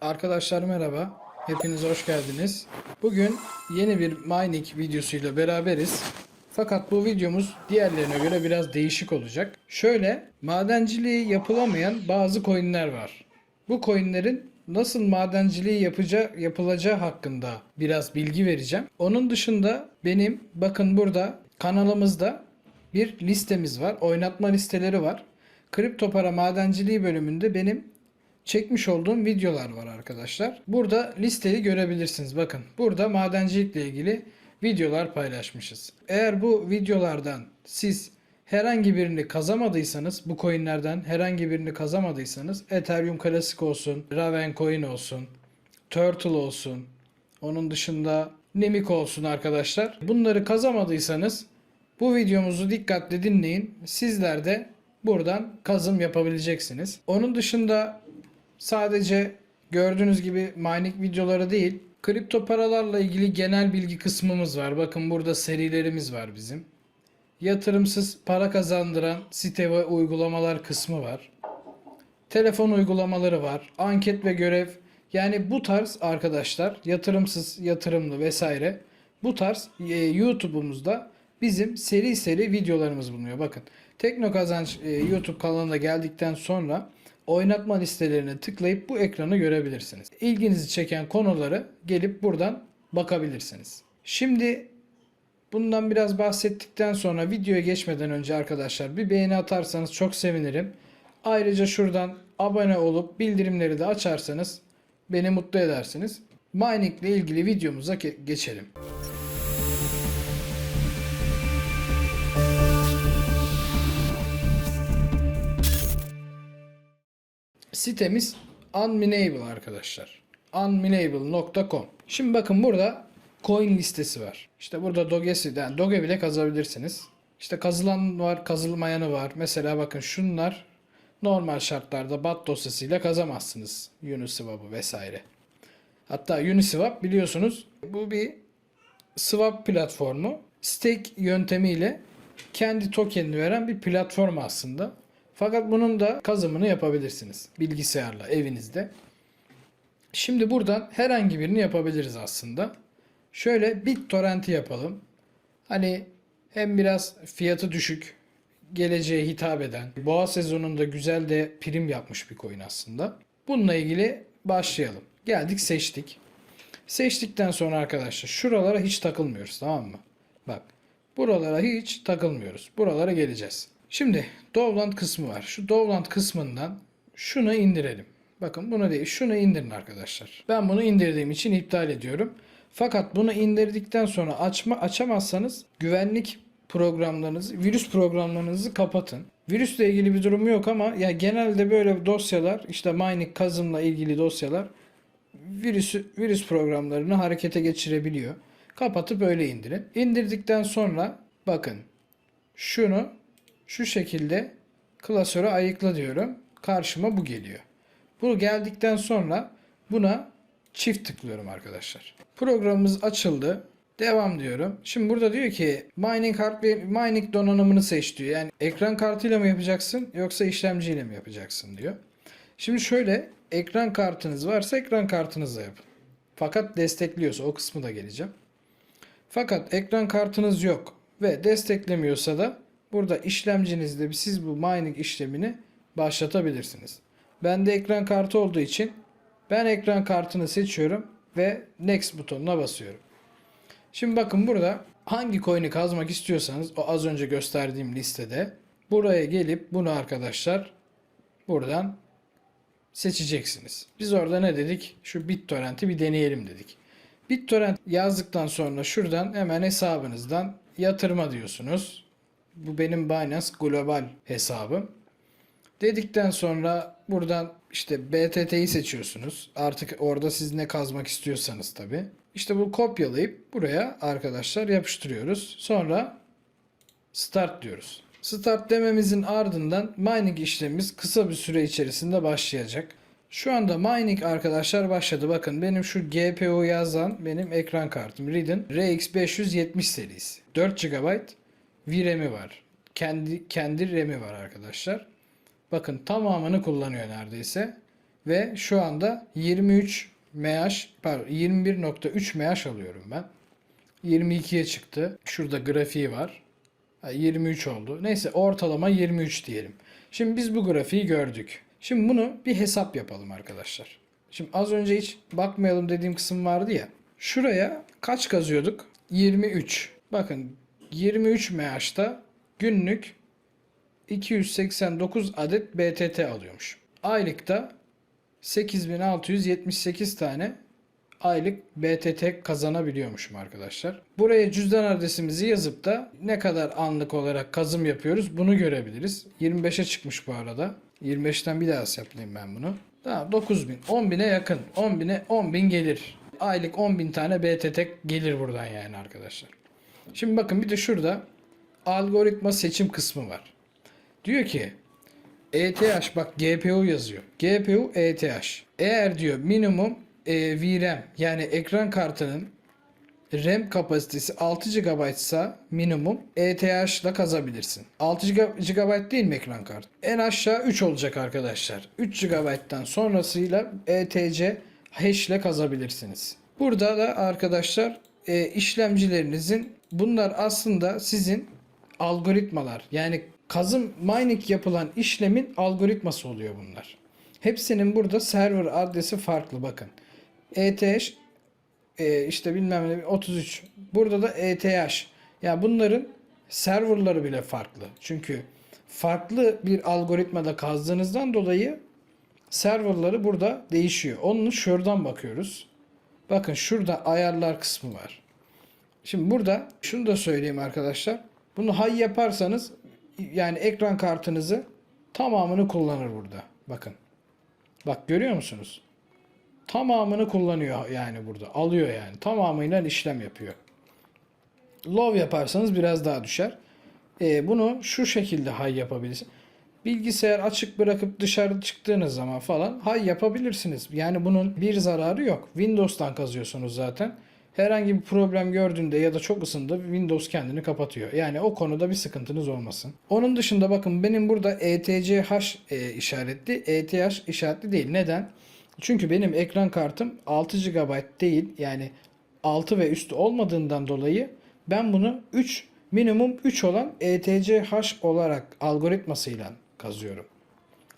Arkadaşlar merhaba. Hepiniz hoş geldiniz. Bugün yeni bir mining videosuyla beraberiz. Fakat bu videomuz diğerlerine göre biraz değişik olacak. Şöyle madenciliği yapılamayan bazı coinler var. Bu coinlerin nasıl madenciliği yapacağı, yapılacağı hakkında biraz bilgi vereceğim. Onun dışında benim bakın burada kanalımızda bir listemiz var. Oynatma listeleri var. Kripto para madenciliği bölümünde benim çekmiş olduğum videolar var arkadaşlar. Burada listeyi görebilirsiniz. Bakın burada madencilikle ilgili videolar paylaşmışız. Eğer bu videolardan siz herhangi birini kazamadıysanız bu coinlerden herhangi birini kazamadıysanız Ethereum Classic olsun, Raven Coin olsun, Turtle olsun, onun dışında Nemik olsun arkadaşlar. Bunları kazamadıysanız bu videomuzu dikkatle dinleyin. Sizler de buradan kazım yapabileceksiniz. Onun dışında sadece gördüğünüz gibi mining videoları değil, kripto paralarla ilgili genel bilgi kısmımız var. Bakın burada serilerimiz var bizim. Yatırımsız para kazandıran site ve uygulamalar kısmı var. Telefon uygulamaları var. Anket ve görev. Yani bu tarz arkadaşlar yatırımsız, yatırımlı vesaire bu tarz e, YouTube'umuzda bizim seri seri videolarımız bulunuyor. Bakın Tekno Kazanç e, YouTube kanalına geldikten sonra oynatma listelerine tıklayıp bu ekranı görebilirsiniz. İlginizi çeken konuları gelip buradan bakabilirsiniz. Şimdi bundan biraz bahsettikten sonra videoya geçmeden önce arkadaşlar bir beğeni atarsanız çok sevinirim. Ayrıca şuradan abone olup bildirimleri de açarsanız beni mutlu edersiniz. Mining ile ilgili videomuza ge- geçelim. Sitemiz unminable arkadaşlar. unminable.com. Şimdi bakın burada coin listesi var. İşte burada Doge'si, yani Doge bile kazabilirsiniz. İşte kazılan var, kazılmayanı var. Mesela bakın şunlar normal şartlarda BAT dosyasıyla kazamazsınız. Uniswap'ı vesaire. Hatta Uniswap biliyorsunuz bu bir swap platformu. Stake yöntemiyle kendi tokenini veren bir platform aslında. Fakat bunun da kazımını yapabilirsiniz bilgisayarla evinizde. Şimdi buradan herhangi birini yapabiliriz aslında. Şöyle BitTorrent'i yapalım. Hani hem biraz fiyatı düşük, geleceğe hitap eden, boğa sezonunda güzel de prim yapmış bir coin aslında. Bununla ilgili başlayalım. Geldik seçtik. Seçtikten sonra arkadaşlar şuralara hiç takılmıyoruz tamam mı? Bak buralara hiç takılmıyoruz. Buralara geleceğiz. Şimdi Dovland kısmı var. Şu Dovland kısmından şunu indirelim. Bakın bunu değil şunu indirin arkadaşlar. Ben bunu indirdiğim için iptal ediyorum. Fakat bunu indirdikten sonra açma açamazsanız güvenlik programlarınızı, virüs programlarınızı kapatın. Virüsle ilgili bir durum yok ama ya genelde böyle dosyalar işte mining kazımla ilgili dosyalar virüs virüs programlarını harekete geçirebiliyor. Kapatıp öyle indirin. İndirdikten sonra bakın şunu şu şekilde klasöre ayıkla diyorum. Karşıma bu geliyor. Bu geldikten sonra buna çift tıklıyorum arkadaşlar. Programımız açıldı. Devam diyorum. Şimdi burada diyor ki mining hardware mining donanımını seç diyor. Yani ekran kartıyla mı yapacaksın yoksa işlemciyle mi yapacaksın diyor. Şimdi şöyle ekran kartınız varsa ekran kartınızla yapın. Fakat destekliyorsa o kısmı da geleceğim. Fakat ekran kartınız yok ve desteklemiyorsa da burada işlemcinizde siz bu mining işlemini başlatabilirsiniz. Bende ekran kartı olduğu için ben ekran kartını seçiyorum ve next butonuna basıyorum. Şimdi bakın burada hangi coin'i kazmak istiyorsanız o az önce gösterdiğim listede buraya gelip bunu arkadaşlar buradan seçeceksiniz. Biz orada ne dedik? Şu BitTorrent'i bir deneyelim dedik. BitTorrent yazdıktan sonra şuradan hemen hesabınızdan yatırma diyorsunuz. Bu benim Binance Global hesabım. Dedikten sonra buradan işte BTT'yi seçiyorsunuz. Artık orada siz ne kazmak istiyorsanız tabi. İşte bu kopyalayıp buraya arkadaşlar yapıştırıyoruz. Sonra start diyoruz. Start dememizin ardından mining işlemimiz kısa bir süre içerisinde başlayacak. Şu anda mining arkadaşlar başladı. Bakın benim şu GPU yazan benim ekran kartım Radeon RX 570 serisi. 4 GB VRAM'i var. Kendi kendi RAM'i var arkadaşlar. Bakın tamamını kullanıyor neredeyse. ve şu anda 23 mAh pardon 21.3 mAh alıyorum ben. 22'ye çıktı. Şurada grafiği var. Ha, 23 oldu. Neyse ortalama 23 diyelim. Şimdi biz bu grafiği gördük. Şimdi bunu bir hesap yapalım arkadaşlar. Şimdi az önce hiç bakmayalım dediğim kısım vardı ya. Şuraya kaç kazıyorduk? 23. Bakın 23 MH'da günlük 289 adet BTT alıyormuş. Aylıkta 8678 tane aylık BTT kazanabiliyormuşum arkadaşlar. Buraya cüzdan adresimizi yazıp da ne kadar anlık olarak kazım yapıyoruz bunu görebiliriz. 25'e çıkmış bu arada. 25'ten bir daha hesaplayayım ben bunu. Tamam 9000. 10.000'e yakın. 10.000'e 10.000 gelir. Aylık 10.000 tane BTT gelir buradan yani arkadaşlar. Şimdi bakın bir de şurada algoritma seçim kısmı var. Diyor ki ETH bak GPU yazıyor. GPU ETH. Eğer diyor minimum e, VRAM yani ekran kartının RAM kapasitesi 6 GB ise minimum ETH ile kazabilirsin. 6 GB değil mi ekran kartı? En aşağı 3 olacak arkadaşlar. 3 GB'dan sonrasıyla ETC hash ile kazabilirsiniz. Burada da arkadaşlar e, işlemcilerinizin bunlar aslında sizin algoritmalar. Yani kazım mining yapılan işlemin algoritması oluyor bunlar. Hepsinin burada server adresi farklı bakın. ETH e, işte bilmem ne 33. Burada da ETH. Yani bunların serverları bile farklı. Çünkü farklı bir algoritmada kazdığınızdan dolayı serverları burada değişiyor. Onun şuradan bakıyoruz. Bakın şurada ayarlar kısmı var. Şimdi burada şunu da söyleyeyim arkadaşlar. Bunu high yaparsanız yani ekran kartınızı tamamını kullanır burada. Bakın. Bak görüyor musunuz? Tamamını kullanıyor yani burada. Alıyor yani. Tamamıyla işlem yapıyor. Low yaparsanız biraz daha düşer. Ee, bunu şu şekilde high yapabilirsin. Bilgisayar açık bırakıp dışarı çıktığınız zaman falan high yapabilirsiniz. Yani bunun bir zararı yok. Windows'tan kazıyorsunuz zaten. Herhangi bir problem gördüğünde ya da çok ısındı Windows kendini kapatıyor. Yani o konuda bir sıkıntınız olmasın. Onun dışında bakın benim burada ETCH e, işaretli, ETH işaretli değil. Neden? Çünkü benim ekran kartım 6 GB değil yani 6 ve üstü olmadığından dolayı ben bunu 3 minimum 3 olan ETCH olarak algoritmasıyla kazıyorum.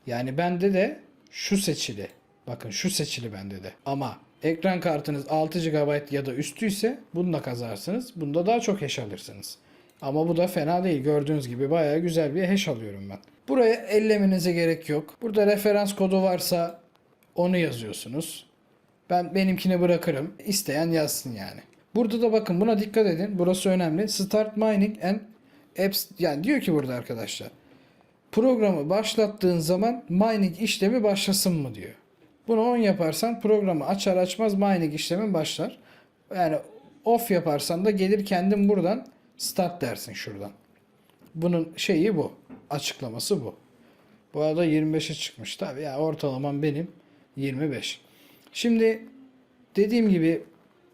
Yani bende de şu seçili. Bakın şu seçili bende de. Ama ekran kartınız 6 GB ya da üstüyse bununla kazarsınız. Bunda daha çok hash alırsınız. Ama bu da fena değil. Gördüğünüz gibi bayağı güzel bir hash alıyorum ben. Buraya ellemenize gerek yok. Burada referans kodu varsa onu yazıyorsunuz. Ben benimkini bırakırım. İsteyen yazsın yani. Burada da bakın buna dikkat edin. Burası önemli. Start mining and apps yani diyor ki burada arkadaşlar. Programı başlattığın zaman mining işlemi başlasın mı diyor. Bunu on yaparsan programı açar açmaz mining işlemi başlar. Yani off yaparsan da gelir kendin buradan start dersin şuradan. Bunun şeyi bu. Açıklaması bu. Bu arada 25'e çıkmış. Tabii ya ortalamam benim 25. Şimdi dediğim gibi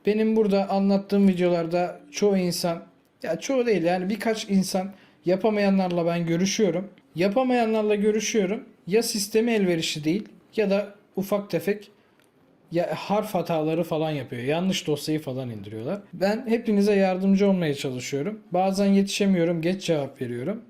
benim burada anlattığım videolarda çoğu insan ya çoğu değil yani birkaç insan yapamayanlarla ben görüşüyorum. Yapamayanlarla görüşüyorum. Ya sistemi elverişli değil ya da ufak tefek ya harf hataları falan yapıyor. Yanlış dosyayı falan indiriyorlar. Ben hepinize yardımcı olmaya çalışıyorum. Bazen yetişemiyorum, geç cevap veriyorum.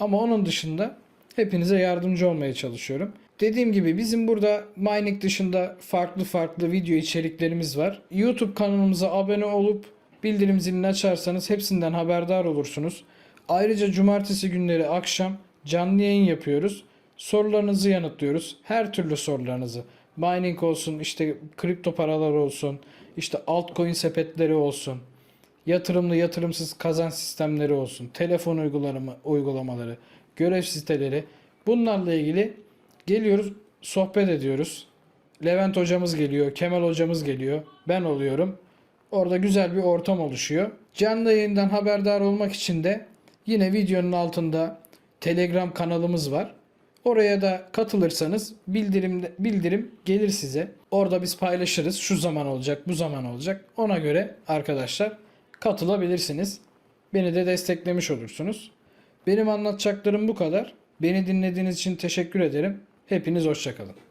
Ama onun dışında hepinize yardımcı olmaya çalışıyorum. Dediğim gibi bizim burada mining dışında farklı farklı video içeriklerimiz var. YouTube kanalımıza abone olup bildirim zilini açarsanız hepsinden haberdar olursunuz. Ayrıca cumartesi günleri akşam canlı yayın yapıyoruz. Sorularınızı yanıtlıyoruz. Her türlü sorularınızı. Mining olsun, işte kripto paralar olsun, işte altcoin sepetleri olsun, yatırımlı yatırımsız kazanç sistemleri olsun, telefon uygulama, uygulamaları, görev siteleri. Bunlarla ilgili geliyoruz, sohbet ediyoruz. Levent hocamız geliyor, Kemal hocamız geliyor, ben oluyorum. Orada güzel bir ortam oluşuyor. Canlı yayından haberdar olmak için de yine videonun altında Telegram kanalımız var. Oraya da katılırsanız bildirim bildirim gelir size. Orada biz paylaşırız. Şu zaman olacak, bu zaman olacak. Ona göre arkadaşlar katılabilirsiniz. Beni de desteklemiş olursunuz. Benim anlatacaklarım bu kadar. Beni dinlediğiniz için teşekkür ederim. Hepiniz hoşçakalın.